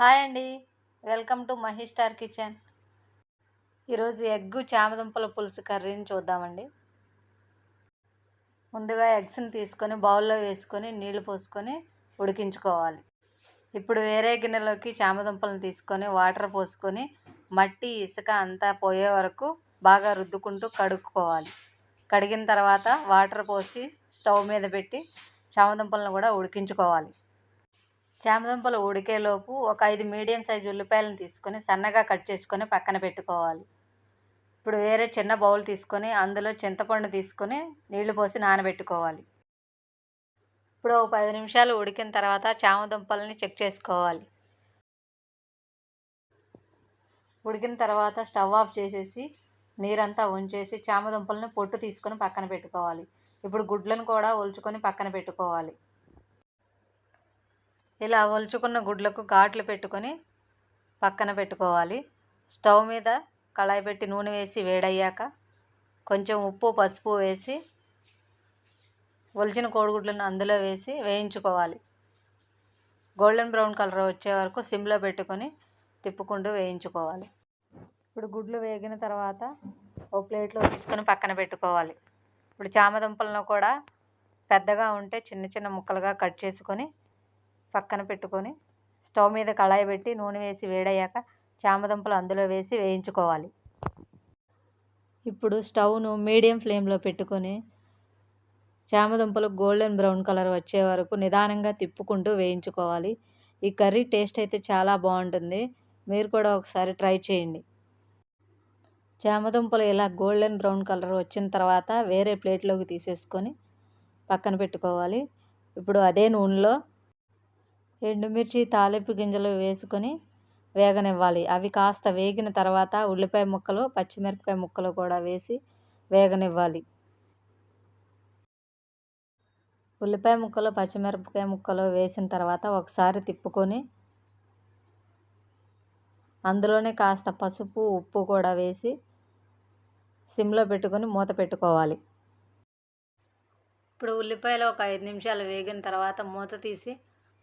Hi అండి. Welcome to Mahi star kitchen. ఈరోజు egg చామదుంపల పులుసు కర్రీని చూద్దామండి. ముందుగా ఎగ్స్ని తీసుకొని బౌల్లో వేసుకొని నీళ్ళు పోసుకొని ఉడికించుకోవాలి. ఇప్పుడు వేరే గిన్నెలోకి చామదుంపలను తీసుకొని వాటర్ పోసుకొని మట్టి ఇసుక అంతా పోయే వరకు బాగా రుద్దుకుంటూ కడుక్కోవాలి. కడిగిన తర్వాత వాటర్ పోసి స్టవ్ మీద పెట్టి చామదుంపలను కూడా ఉడికించుకోవాలి. చామదుంపలు ఉడికేలోపు ఒక ఐదు మీడియం సైజు ఉల్లిపాయలను తీసుకొని సన్నగా కట్ చేసుకొని పక్కన పెట్టుకోవాలి. ఇప్పుడు వేరే చిన్న బౌల్ తీసుకొని అందులో చింతపండు తీసుకొని నీళ్ళు పోసి నానబెట్టుకోవాలి. ఇప్పుడు ఒక పది నిమిషాలు ఉడికిన తర్వాత చామదుంపలని చెక్ చేసుకోవాలి. ఉడికిన తర్వాత స్టవ్ ఆఫ్ చేసేసి నీరంతా ఉంచేసి చామదుంపలను పొట్టు తీసుకొని పక్కన పెట్టుకోవాలి. ఇప్పుడు గుడ్లను కూడా ఒలుచుకొని పక్కన పెట్టుకోవాలి. ఇలా ఒలుచుకున్న గుడ్లకు ఘాట్లు పెట్టుకొని పక్కన పెట్టుకోవాలి. స్టవ్ మీద కళాయి పెట్టి నూనె వేసి వేడయ్యాక కొంచెం ఉప్పు పసుపు వేసి ఒలిచిన కోడిగుడ్లను అందులో వేసి వేయించుకోవాలి. గోల్డెన్ బ్రౌన్ కలర్ వచ్చే వరకు సిమ్లో పెట్టుకొని తిప్పుకుంటూ వేయించుకోవాలి. ఇప్పుడు గుడ్లు వేగిన తర్వాత ఒక ప్లేట్లో తీసుకొని పక్కన పెట్టుకోవాలి. ఇప్పుడు చామదుంపలను కూడా పెద్దగా ఉంటే చిన్న చిన్న ముక్కలుగా కట్ చేసుకొని పక్కన పెట్టుకొని స్టవ్ మీద కళాయి పెట్టి నూనె వేసి వేడయ్యాక చామదుంపలు అందులో వేసి వేయించుకోవాలి. ఇప్పుడు స్టవ్ను మీడియం ఫ్లేమ్లో పెట్టుకొని చామదుంపలు గోల్డెన్ బ్రౌన్ కలర్ వచ్చే వరకు నిదానంగా తిప్పుకుంటూ వేయించుకోవాలి. ఈ కర్రీ టేస్ట్ అయితే చాలా బాగుంటుంది. మీరు కూడా ఒకసారి ట్రై చేయండి. చామదుంపలు ఇలా గోల్డెన్ బ్రౌన్ కలర్ వచ్చిన తర్వాత వేరే ప్లేట్లోకి తీసేసుకొని పక్కన పెట్టుకోవాలి. ఇప్పుడు అదే నూనెలో ఎండుమిర్చి తాలింపు గింజలు వేసుకొని వేగనివ్వాలి. అవి కాస్త వేగిన తర్వాత ఉల్లిపాయ ముక్కలు పచ్చిమిరపకాయ ముక్కలు కూడా వేసి వేగనివ్వాలి. ఉల్లిపాయ ముక్కలు పచ్చిమిరపకాయ ముక్కలు వేసిన తర్వాత ఒకసారి తిప్పుకొని అందులోనే కాస్త పసుపు ఉప్పు కూడా వేసి సిమ్లో పెట్టుకొని మూత పెట్టుకోవాలి. ఇప్పుడు ఉల్లిపాయలు ఒక ఐదు నిమిషాలు వేగిన తర్వాత మూత తీసి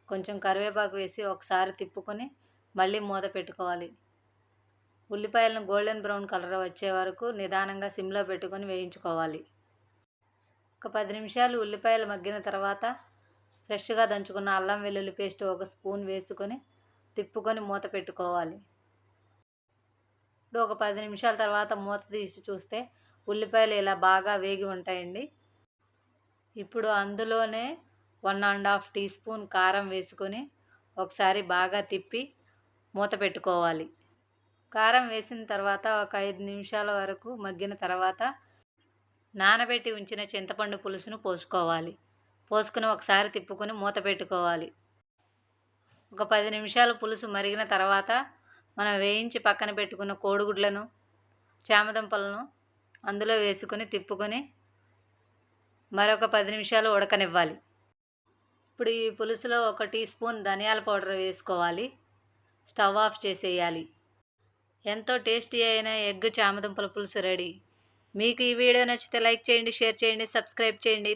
కొంచెం కరివేపాకు వేసి ఒకసారి తిప్పుకొని మళ్ళీ మూత పెట్టుకోవాలి. ఉల్లిపాయలను గోల్డెన్ బ్రౌన్ కలర్ వచ్చే వరకు నిదానంగా సిమ్లో పెట్టుకొని వేయించుకోవాలి. ఒక పది నిమిషాలు ఉల్లిపాయలు మగ్గిన తర్వాత ఫ్రెష్గా దంచుకున్న అల్లం వెల్లుల్లి పేస్ట్ ఒక స్పూన్ వేసుకొని తిప్పుకొని మూత పెట్టుకోవాలి. ఇప్పుడు ఒక పది నిమిషాల తర్వాత మూత తీసి చూస్తే ఉల్లిపాయలు ఇలా బాగా వేగి ఉంటాయండి. ఇప్పుడు అందులోనే one and half teaspoon కారం వేసుకొని ఒకసారి బాగా తిప్పి మూత పెట్టుకోవాలి. కారం వేసిన తర్వాత ఒక ఐదు నిమిషాల వరకు మగ్గిన తర్వాత నానబెట్టి ఉంచిన చింతపండు పులుసును పోసుకోవాలి. పోసుకుని ఒకసారి తిప్పుకొని మూత పెట్టుకోవాలి. ఒక పది నిమిషాలు పులుసు మరిగిన తర్వాత మనం వేయించి పక్కన పెట్టుకున్న కోడిగుడ్లను చామదుంపలను అందులో వేసుకొని తిప్పుకొని మరొక పది నిమిషాలు ఉడకనివ్వాలి. ఇప్పుడు ఈ పులుసులో ఒక టీ స్పూన్ ధనియాల పౌడర్ వేసుకోవాలి. స్టవ్ ఆఫ్ చేసేయాలి. ఎంతో టేస్టీ అయిన ఎగ్ చామదుంపల పులుసు రెడీ. మీకు ఈ వీడియో నచ్చితే లైక్ చేయండి షేర్ చేయండి సబ్స్క్రైబ్ చేయండి.